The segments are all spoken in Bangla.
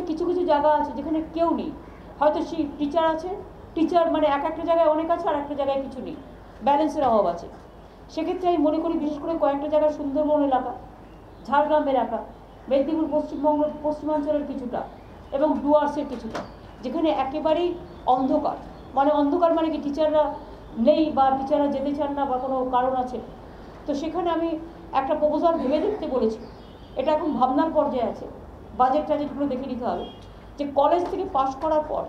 কিছু কিছু জায়গা আছে যেখানে কেউ নেই। হয়তো সেই টিচার আছে টিচার মানে এক একটা জায়গায় অনেক আছে আর একটা জায়গায় কিছু নেই। ব্যালেন্সের অভাব আছে। সেক্ষেত্রে আমি মনে করি বিশেষ করে কয়েকটা জায়গা সুন্দরবন এলাকা ঝাড়গ্রাম এলাকা, মেদিনীপুর, পশ্চিমবঙ্গ, পশ্চিমাঞ্চলের কিছুটা এবং ডুয়ার্সের কিছুটা, যেখানে একেবারেই অন্ধকার। মানে অন্ধকার মানে কি টিচাররা নেই বা টিচাররা যেতে চান না বা কোনো কারণ আছে। তো সেখানে আমি একটা প্রপোজাল ভেবে দেখতে বলেছি। এটা এখন ভাবনার পর্যায়ে আছে। বাজেট টাজেটগুলো দেখে নিতে হবে, যে কলেজ থেকে পাশ করার পর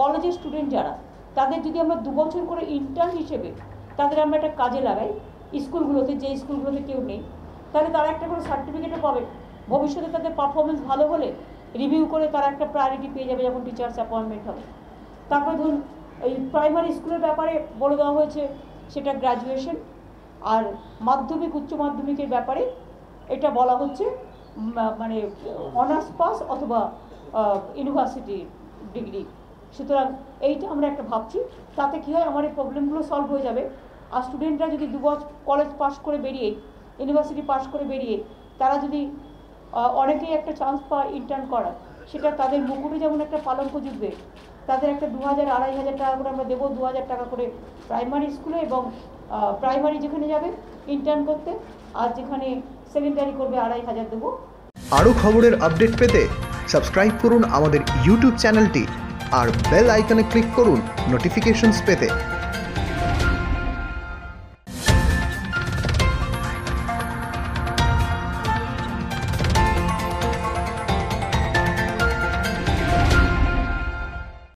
কলেজের স্টুডেন্ট যারা, তাদের যদি আমরা দু বছর করে ইন্টার্ন হিসেবে তাদের আমরা একটা কাজে লাগাই, স্কুলগুলোতে, যে স্কুলগুলোতে কেউ নেই, তাহলে তারা একটা করে সার্টিফিকেটও পাবে। ভবিষ্যতে তাদের পারফরমেন্স ভালো হলে রিভিউ করে তারা একটা প্রায়োরিটি পেয়ে যাবে যখন টিচার্স অ্যাপয়েন্টমেন্ট হবে। তারপরে ধরুন, এই প্রাইমারি স্কুলের ব্যাপারে বলে দেওয়া হয়েছে, সেটা গ্র্যাজুয়েশন আর মাধ্যমিক, উচ্চ মাধ্যমিকের ব্যাপারে এটা বলা হচ্ছে মানে অনার্স পাস অথবা ইউনিভার্সিটি ডিগ্রি সুতরাং এইটা আমরা একটা ভাবছি। তাতে কী হয়, আমার এই প্রবলেমগুলো সলভ হয়ে যাবে। আর স্টুডেন্টরা যদি দু বছর কলেজ পাস করে বেরিয়ে ইউনিভার্সিটি পাস করে বেরিয়ে, তারা যদি অনেকেই একটা চান্স পায় ইন্টার্ন করার, সেটা তাদের মুকুটে যেমন একটা পালঙ্ক জুটবে তাদের একটা দু হাজার আড়াই হাজার টাকা করে আমরা দেবো, দু হাজার টাকা করে প্রাইমারি স্কুলে এবং প্রাইমারি যেখানে যাবে ইন্টার্ন করতে। আর যেখানে সেকেন্ডারি করবে, আড়াই হাজার দেবো। আরও খবরের আপডেট পেতে সাবস্ক্রাইব করুন আমাদের ইউটিউব চ্যানেলটি আর বেল আইকনে ক্লিক করুন নোটিফিকেশনস পেতে।